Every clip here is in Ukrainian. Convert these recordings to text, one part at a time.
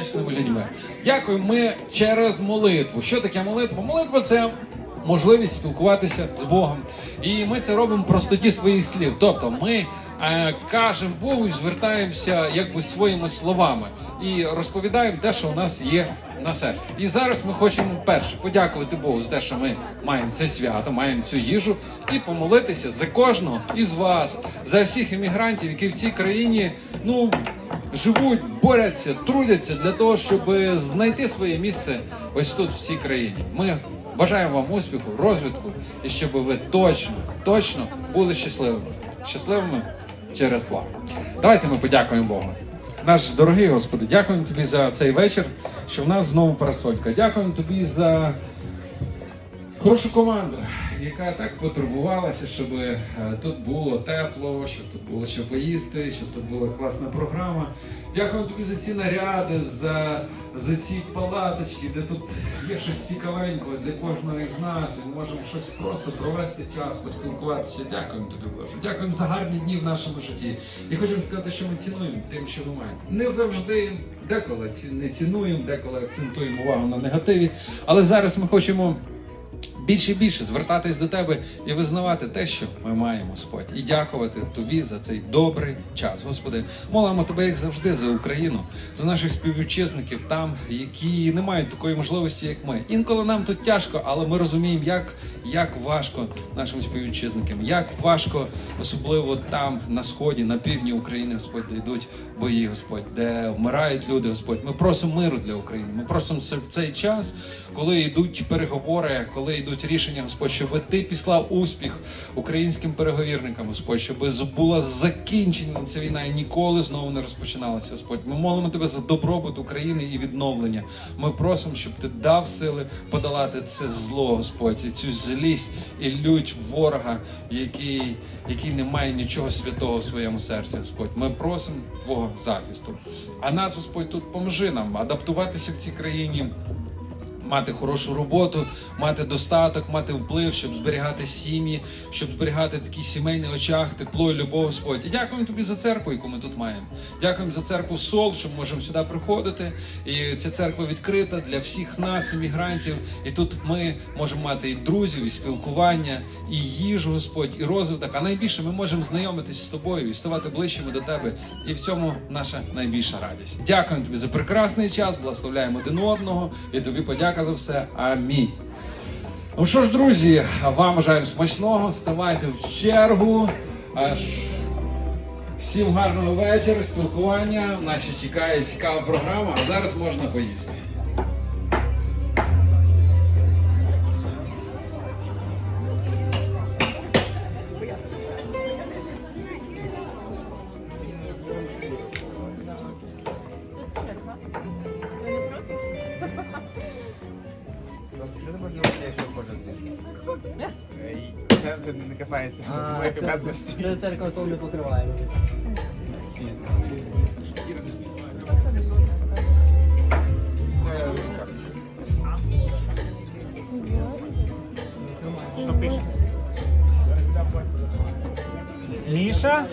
вдячними людьми. Дякуємо ми через молитву. Що таке молитва? Молитва це можливість спілкуватися з Богом. І ми це робимо в простоті своїх слів. Тобто ми е, кажемо Богу і звертаємося якби своїми словами і розповідаємо те, що у нас є на серці. І зараз ми хочемо перше подякувати Богу за те, що ми маємо це свято, маємо цю їжу, і помолитися за кожного із вас, за всіх іммігрантів, які в цій країні ну живуть, борються, трудяться для того, щоб знайти своє місце ось тут, в цій країні. Ми бажаємо вам успіху, розвитку і щоб ви точно, точно були щасливими. Щасливими через Бога. Давайте ми подякуємо Богу. Наш дорогий Господи, дякуємо тобі за цей вечір, що в нас знову парасолька. Дякуємо тобі за хорошу команду, яка так потурбувалася, щоб е, тут було тепло, щоб тут було що поїсти, щоб тут була класна програма. Дякуємо тобі за ці наряди, за, за ці палаточки, де тут є щось цікавенького для кожного із нас. Ми можемо щось просто провести час, поспілкуватися. Дякуємо тобі, Боже. Дякуємо за гарні дні в нашому житті. І хочемо сказати, що ми цінуємо тим, що ми маємо. Не завжди, деколи не цінуємо, деколи акцентуємо увагу на негативі. Але зараз ми хочемо більше і більше звертатись до тебе і визнавати те, що ми маємо, Господь, і дякувати тобі за цей добрий час. Господи, молимо тебе, як завжди, за Україну, за наших співвітчизників там, які не мають такої можливості, як ми. Інколи нам тут тяжко, але ми розуміємо, як, як важко нашим співвітчизникам, як важко, особливо там на сході, на півдні України, Господь, де йдуть бої, Господь, де вмирають люди, Господь. Ми просимо миру для України. Ми просимо це- цей час, коли йдуть переговори, коли йдуть рішення, Господь, щоб ти післав успіх українським переговірникам, Господь, щоб була закінчена ця війна і ніколи знову не розпочиналася, Господь. Ми молимо тебе за добробут України і відновлення. Ми просимо, щоб ти дав сили подолати це зло, Господь, і цю злість і лють ворога, який, який не має нічого святого в своєму серці, Господь. Ми просимо Твого захисту. А нас, Господь, тут поможи нам адаптуватися в цій країні мати хорошу роботу, мати достаток, мати вплив, щоб зберігати сім'ї, щоб зберігати такий сімейний очах, тепло і любов, Господь. І дякуємо тобі за церкву, яку ми тут маємо. Дякуємо за церкву Сол, що ми можемо сюди приходити. І ця церква відкрита для всіх нас, іммігрантів. І тут ми можемо мати і друзів, і спілкування, і їжу, Господь, і розвиток. А найбільше ми можемо знайомитися з тобою і ставати ближчими до тебе. І в цьому наша найбільша радість. Дякуємо тобі за прекрасний час, благословляємо один одного і тобі подяка за все. Амінь. Ну що ж, друзі, вам бажаємо смачного. Ставайте в чергу. Аж всім гарного вечора, спілкування. Нас ще чекає цікава програма, а зараз можна поїсти. Це це не касається моїх обов'язностей. Це церква сон не покриває. Що пише? Міша?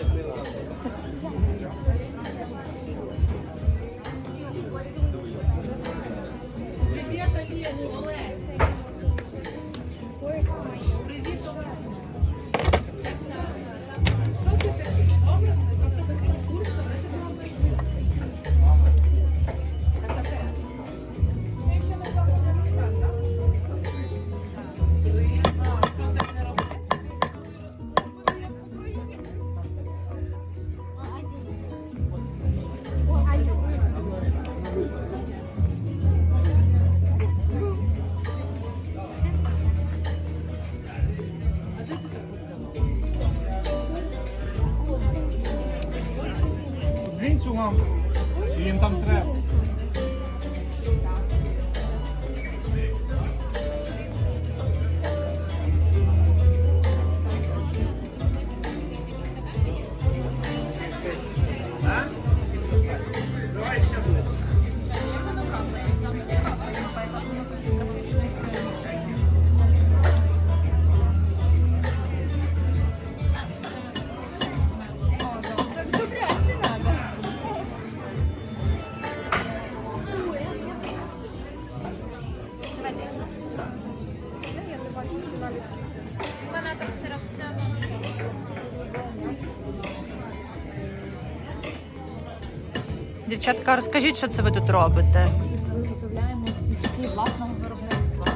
Дівчатка, розкажіть, що це ви тут робите? Виготовляємо свічки власного виробництва.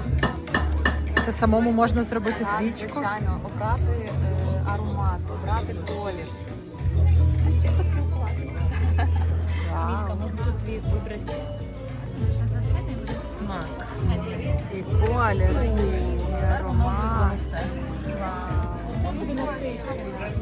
Це самому можна зробити Так, свічку? Звичайно, обрати е, аромат, обрати колір. А ще поспілкуватися. Вітка, можна тут вибрати смак. І колір, і аромат. Насичено.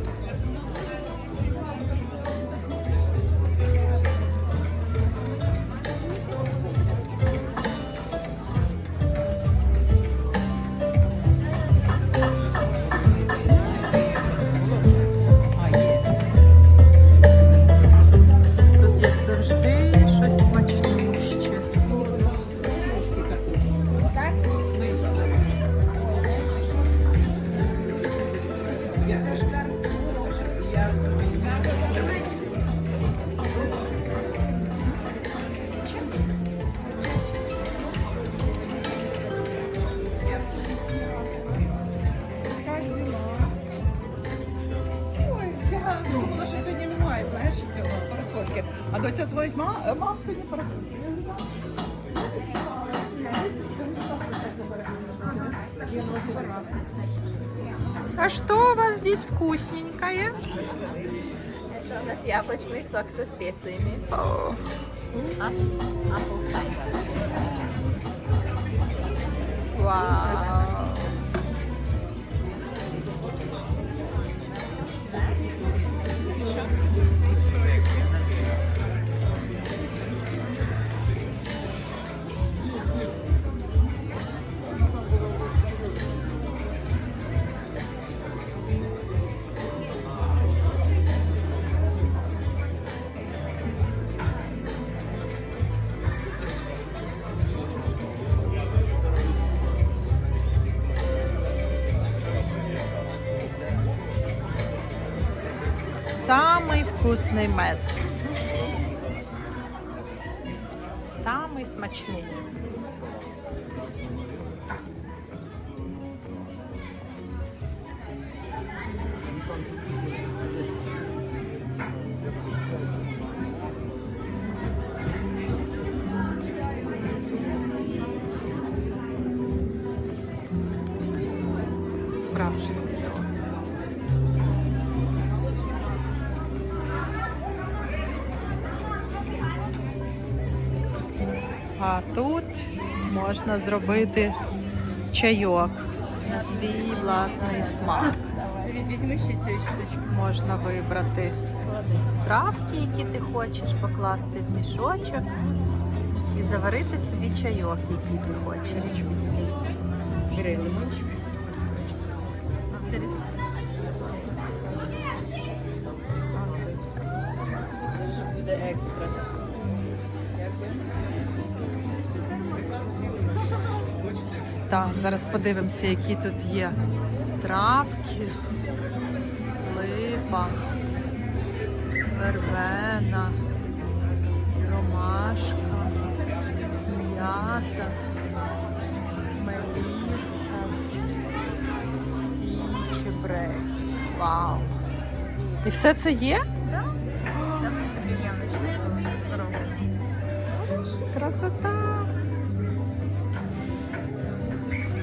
А что у вас здесь вкусненькое? Це у нас яблучний сок зі спеціями. О, вау. Самый вкусний мед. Самий смачний. Можна зробити чайок на свій власний смак. Візьми ще цю штучку. Можна вибрати травки, які ти хочеш, покласти в мішочок і заварити собі чайок, який ти хочеш. Це вже буде екстра. Так, зараз подивимося, які тут є травки, липа, вервена, ромашка, м'ята, меліса і чебрець. Вау! І все це є?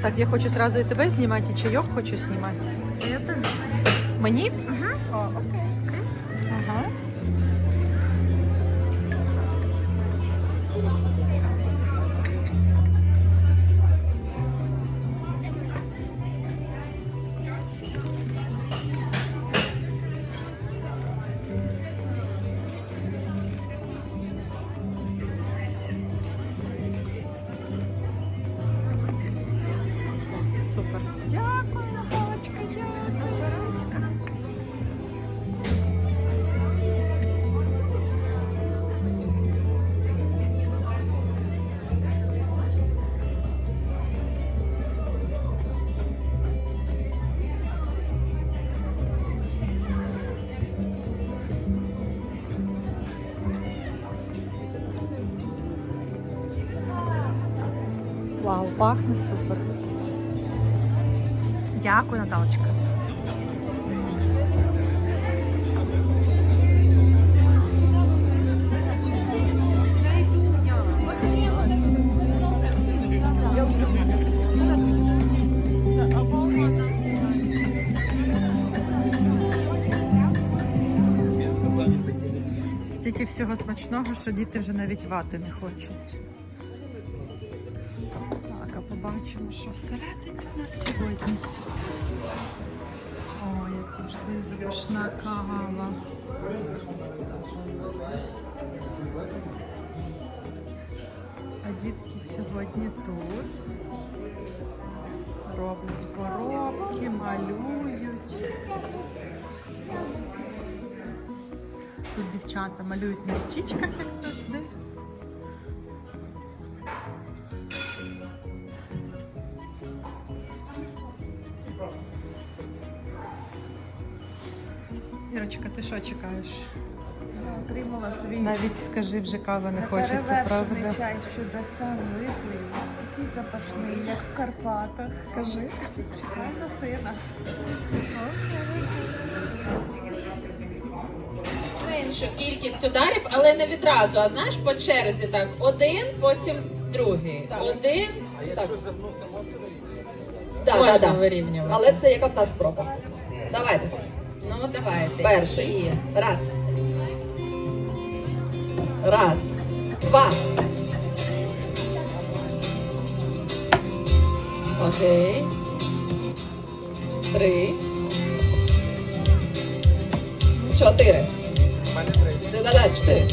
Так, я хочу сразу і тебе знімати, і чайок хочу знімати. Це тобі. Мені? О, окей. пахне супер. Дякую, Наталочка. Стільки всього смачного, що діти вже навіть вати не хочуть. Побачимо, що всередині в нас сьогодні. О, як завжди, запашна кава. А дітки сьогодні тут. Роблять поробки, малюють. Тут дівчата малюють на щічках, як завжди. Що чекаєш? Отримала свій Навіть скажи, вже кава не хочеться, правда? чай з чудеса випий. Такий запашний, як в Карпатах. Скажи. Чекай на сина. меншу кількість ударів, але не відразу. А знаєш, по черзі так. Один, потім другий. Один Так. Да, можна да, да. вирівнювати. Але це як одна спроба. Давайте. Ну давайте. Перший. Раз. Раз. Два. Окей. Три. Чотири. Це да, да, чотири.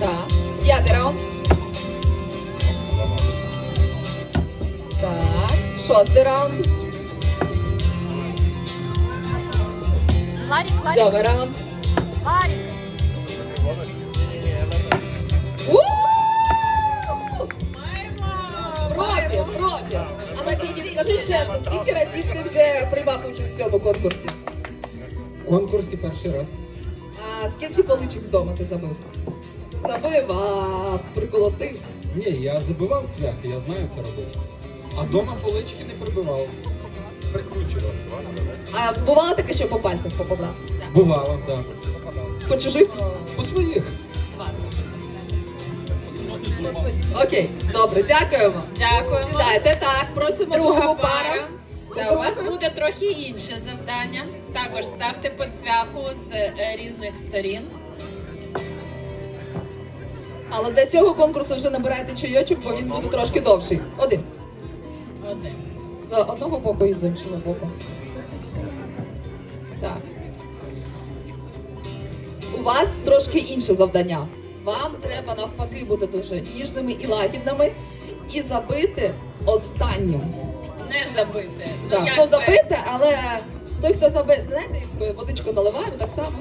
Так. П'ятий раунд. Так. Шостий раунд. Ларік, Сьомий раунд. Ларік. Профі, профі. А на скільки, скажи чесно, скільки разів ти вже приймав участь в цьому конкурсі? В конкурсі перший раз. А скільки поличок вдома ти забив? Забив, а приколотив. Ні, я забивав цвяхи, я знаю це робити. А дома полички не прибивав. Прикручував. А бувало таке, що по пальцях попадав? Бувало, так. По чужих? По своїх. Окей, добре, дякуємо. дякуємо. Сідайте, так, просимо Друга другу пара. пару. Да, у вас буде трохи інше завдання. Також ставте по цвяху з е, різних сторін. Але для цього конкурсу вже набирайте чайочок, бо він буде трошки довший. Один. Один. З одного боку і з іншого боку. Так. У вас трошки інше завдання. Вам треба навпаки бути дуже ніжними і лагідними і забити останнім. Не забити. Так, як ну ви? забити, але той, хто забив, знаєте, як водичку наливаємо, так само.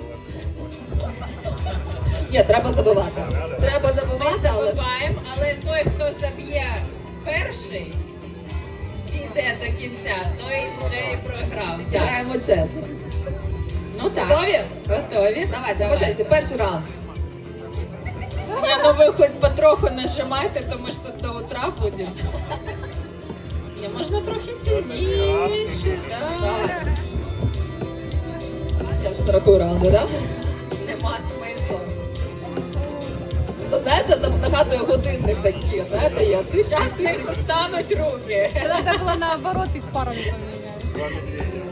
Ні, треба забивати. Треба забивати, але забиваємо, але той, хто заб'є перший, дійде до кінця, той вже і програв. Так. граємо чесно. Ну так. Готові? Готові? Давайте, Давай. по черзі, перший раунд. Ні, ну ви хоч потроху нажимайте, то ми ж тут до утра будемо. Ні, можна трохи сильніше, так. Так. Я вже рахую раунди, так? Нема смислу. Це знаєте, нам нагадує годинник такий, знаєте, я ти Зараз тихо стануть руки. Треба було наоборот їх парами поміняти.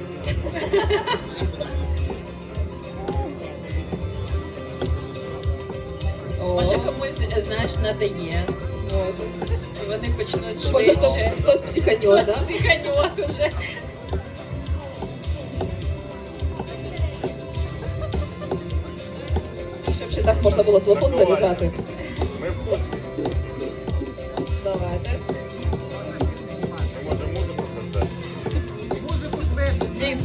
Може комусь, знаєш, надає. може. Вони почнуть Може хто, швидше. хтось психаньо, Хтось да? уже. Ще так можна було телефон заряджати. Давайте. Дід.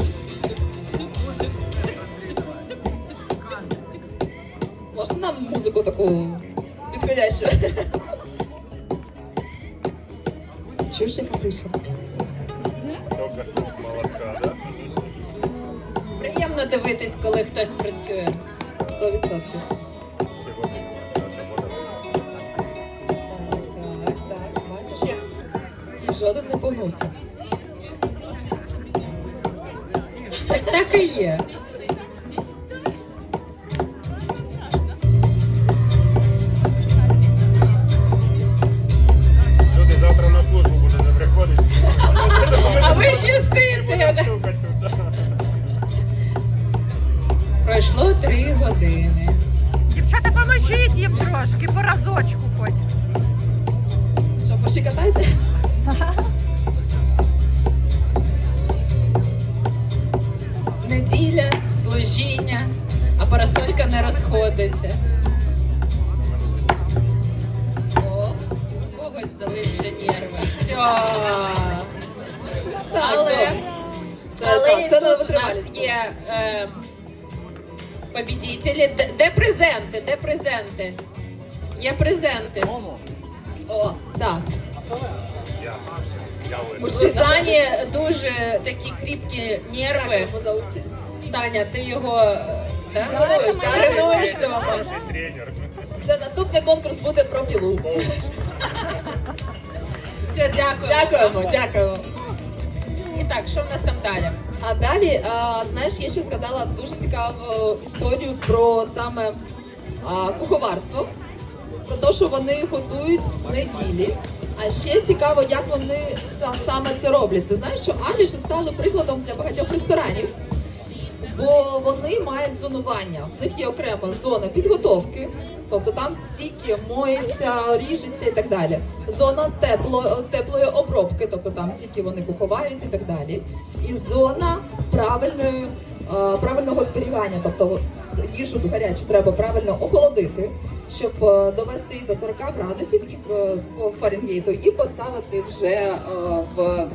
Можна нам музику таку підходящу? Чуєш, яка пише? Приємно дивитись, коли хтось працює. Сто відсотків. Жоден не. Так так і є. Служіння, а парасолька не розходиться. О, У когось дали вже нерви. Все. Але. Це, але це тут у нас є е, побідітелі. Де, де презенти? Де презенти? Є презенти. О, так. У Мужчина. Дуже такі кріпкі нерви. Дякуємо за участь. Таня, ти його е, да? Тренуєш, так? тренуєш вдома. Це наступний конкурс буде про пілу. Все, дякую. Дякуємо, дякуємо. І так, що в нас там далі? А далі, а, знаєш, я ще згадала дуже цікаву історію про саме а, куховарство, про те, що вони готують з неділі. А ще цікаво, як вони са- саме це роблять. Ти знаєш, що Аміші стали прикладом для багатьох ресторанів, бо вони мають зонування. В них є окрема зона підготовки, тобто там тільки моється, ріжеться і так далі. Зона тепло, теплої обробки, тобто там тільки вони куховарять і так далі. І зона правильної, е, правильного зберігання, тобто їжу гарячу треба правильно охолодити, щоб е, довести її до 40 градусів і е, по Фаренгейту і поставити вже в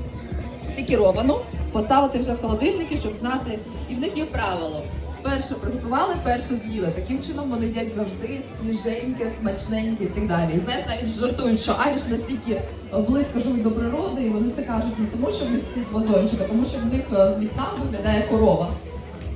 стікеровану, поставити вже в холодильники, щоб знати. І в них є правило. Перше приготували, перше з'їли. Таким чином вони їдять завжди свіженьке, смачненьке і так далі. І знаєш, навіть жартують, що Авіш настільки близько живуть до природи, і вони це кажуть не тому, що в них стоїть вазончик, а тому що в них е, з вікна виглядає корова.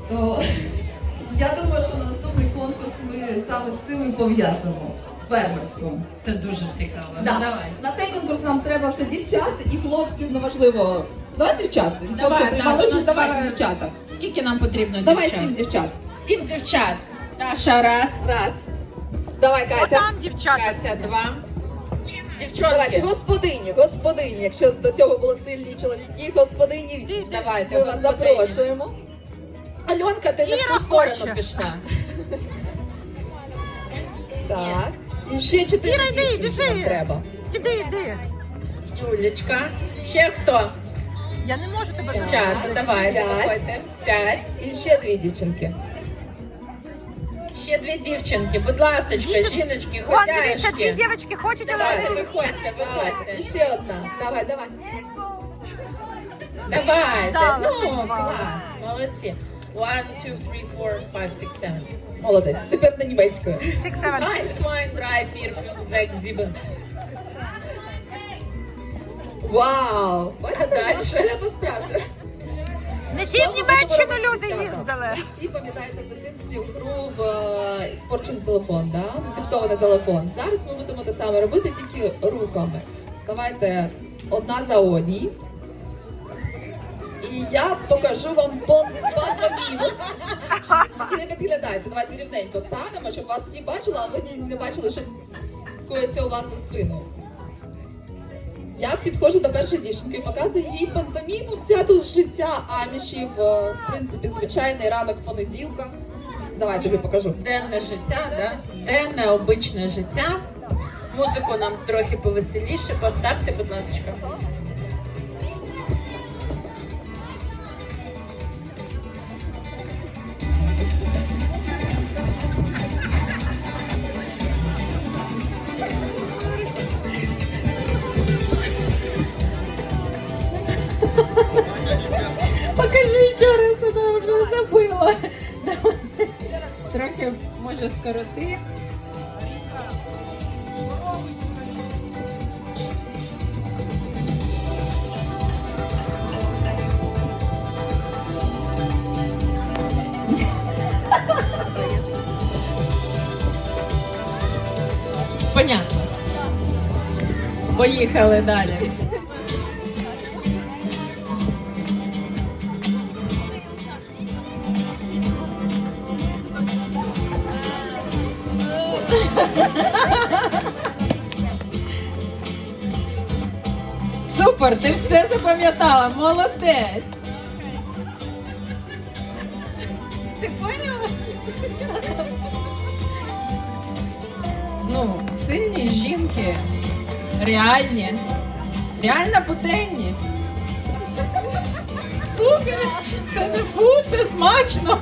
То я думаю, що на наступний конкурс ми саме з цим і пов'яжемо з фермерством. Це дуже цікаво. Да. На цей конкурс нам треба вже дівчат і хлопців, неважливо. Давай дівчат. Хлопці Давай, приймали да, участь, давайте давай. дівчата. Скільки нам потрібно Давай сім дівчат. Сім дівчат. Таша раз, Раз. Давай, Катя. Там дівчата. Кася два. Давайте, Дівчонки, господині, господині. Якщо до цього були сильні чоловіки, господині, давайте. ми вас господині. запрошуємо. Альонка, ти не в Іра ту сторону хоче. пішла. Так. І ще чотири Іра, йди, дівчинки нам біжи. треба. Іди, іди. Юлічка. Ще хто? Я не можу тебе Дівчата, залишити. давайте, П'ять. виходьте. П'ять. І ще дві дівчинки. Ще дві дівчинки. Будь ласочка, Діти- жіночки, Вон, дивіться, дві ходяшки. дівчатки хочуть, але Давайте, вони виходьте, І виходьте. ще одна. Давай, давай. Давайте. Ждала, Ну, щоб звали. клас. Молодці. One, two, three, four, five, six, seven. Молодець. Тепер на німецькою. Six, seven. Eins, zwei, drei, vier, fünf, sechs, sieben. Вау! Бачите, у нас все по-справді. Не ті Що в Німеччину люди їздили. Всі пам'ятаєте в дитинстві гру в е, спорчений телефон, да? зіпсований телефон. Зараз ми будемо те саме робити тільки руками. Ставайте одна за одній. І я покажу вам пантоміму. Тільки не підглядайте. Давайте рівненько станемо, щоб вас всі бачили, а ви не бачили, що коїться у вас за спиною. Я підходжу до першої дівчинки і показую їй пантоміму, взяту з життя амішів. е, В принципі, звичайний ранок понеділка. Давай тобі покажу. Денне життя, да? денне обичне життя. Музику нам трохи повеселіше. Поставте, будь ласка. Поїхали далі. Супер, ти все запам'ятала, молодець. Ти поняла? Ну, сильні жінки. Реальні. Реальна буденність. Це не фу, це смачно.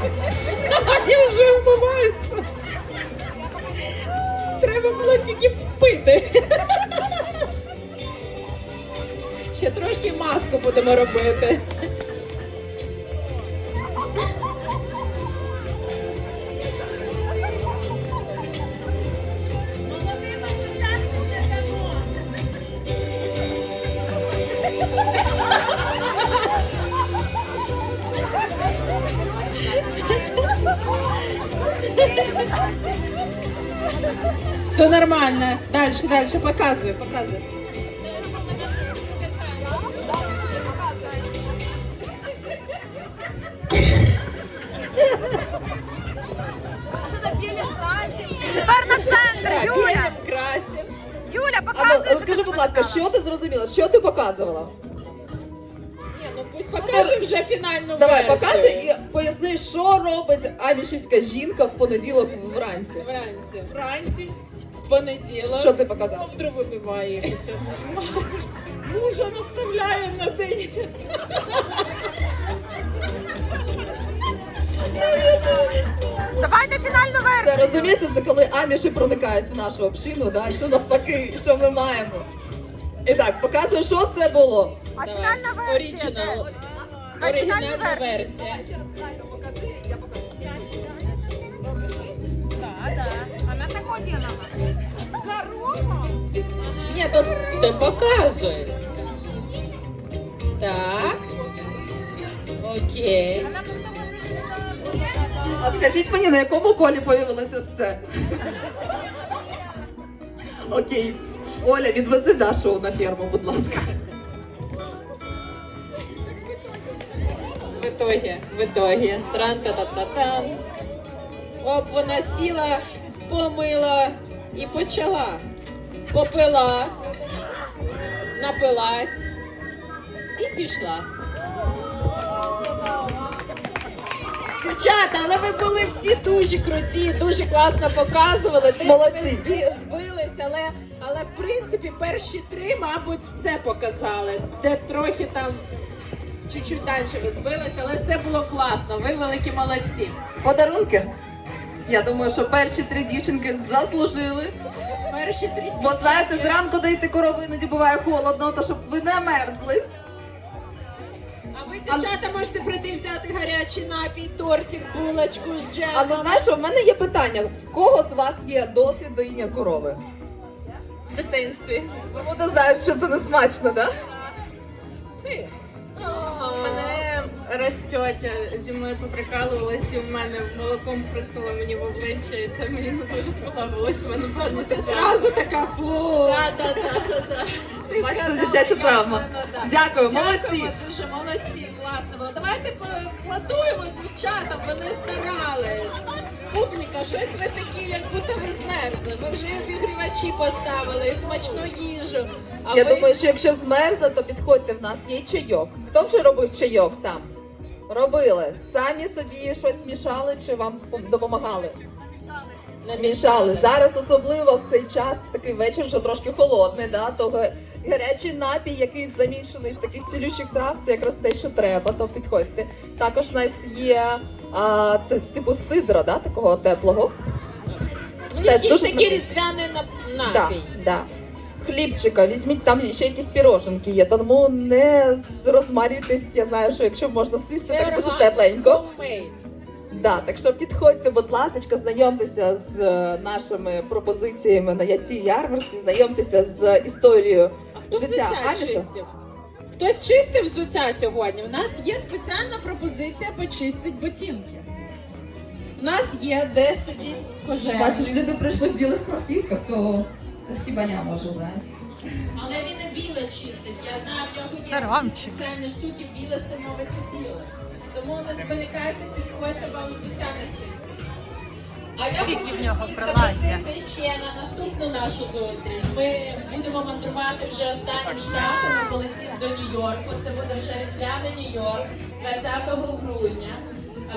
Аня вже вбивається. Треба було тільки пити. Ще трошки маску будемо робити. Все нормально. Дальше, дальше, показывай, показывай. Тепер на центр, Юля! красим. Юля, А ну, показуй, розкажи, будь ласка, що ти зрозуміла? Що ти показувала? Покаже вже фінальну Давай, версію. показуй і поясни, що робить амішівська жінка в понеділок вранці. Вранці. Вранці В понеділок. Що ти показав? ковдру вимиває. Мужа наставляє на день. Давайте фінальну версію. Це розумієте, це коли аміші проникають в нашу общину, да? що навпаки, що ми маємо. І так, показуй, що це було. А Давай. фінальна версія. Оригінальна версія. версія. Ні, то ти показуй. Так. Окей. А скажіть мені, на якому колі появилося це? Окей. Оля, відвези Дашу на ферму, будь ласка. В итоге, в итоге, тран та та та тан Оп, вона сіла, помила і почала. Попила, напилась і пішла. Дівчата, але ви були всі дуже круті, дуже класно показували. Десь Молодці. збі- збились, але, але в принципі перші три, мабуть, все показали. Де трохи там чуть-чуть далі ви збилися, але все було класно. Ви великі молодці. Подарунки. Я думаю, що перші три дівчинки заслужили. Перші три Бо знаєте, зранку дайте корови, іноді буває холодно, то щоб ви не мерзли. А ви, дівчата, можете прийти взяти гарячий напій, тортик, булочку з джемом. А ти знаєш, що в мене є питання: в кого з вас є досвід доїння корови? В дитинстві. Ну, вони знають, що це не смачно, так? Ти. Мене ростьотя зі мною поприкалувалась і в мене молоком приснула мені в обличчя, і це мені не дуже сподобалось. В мене певно Це зразу така фу. Так, так, так, так, так. Бачите, дитяча травма. да, да, да. Дякую, Дякуємо, молодці. дуже молодці, класно було. Давайте поаплодуємо дівчатам, вони старались. Публіка, щось ви такі, як будто ви змерзли. Ми вже і обігрівачі поставили, і смачну їжу. А Я ви... думаю, що якщо змерзне, то підходьте, в нас є чайок. Хто вже робив чайок сам? Робили. Самі собі щось мішали чи вам пом- допомагали? Мішали. Зараз особливо в цей час такий вечір, що трошки холодний, да? то га- гарячий напій, який замішаний з таких цілющих трав, це якраз те, що треба, то підходьте. Також у нас є а, це типу сидра, да? такого теплого. Ну, Теж якийсь дуже такий смачно. різдвяний нап- Да, напій. да. Хлібчика, візьміть там ще якісь піроженки є, тому не розмарюйтесь. Я знаю, що якщо можна сісти, так дуже тепленько. homemade. Да, так що підходьте, будь ласка, знайомтеся з е, нашими пропозиціями на цій ярмарці, знайомтеся з історією А хто життя чистив? Хтось чистив взуття сьогодні. У нас є спеціальна пропозиція почистити ботинки. У нас є де сидіть кожевник. Бачиш, люди прийшли в білих кросівках, то це хіба я можу, знаєш. Але він не біле чистить. Я знаю, в нього є всі спеціальні штуки, біле становиться біле. Тому не зволікайте, підходьте вам взуття не чисте. А я Скільки хочу в нього всіх приладдя? запросити ще на наступну нашу зустріч. Ми будемо мандрувати вже останнім штатом. Ми полетімо до Нью-Йорку. Це буде вже різдвяний Нью-Йорк 20 грудня.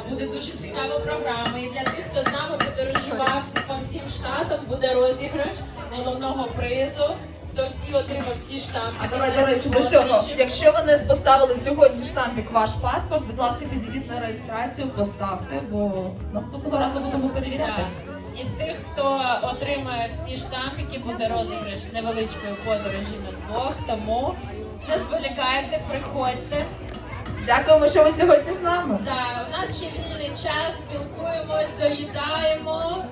Буде дуже цікава програма. І для тих, хто з нами подорожував по всім штатам, буде розіграш головного призу. Хто всі отримав всі штампи. А давай, до речі, до цього. Якщо ви не поставили сьогодні штампик ваш паспорт, будь ласка, підійдіть на реєстрацію, поставте, бо наступного разу будемо перевіряти. Так. Із тих, хто отримає всі штампики, буде розіграш невеличкої подорожі на двох. Тому не зволікайте, приходьте. Дякуємо, що ви сьогодні з нами. Да, у нас ще вільний час, спілкуємось, доїдаємо.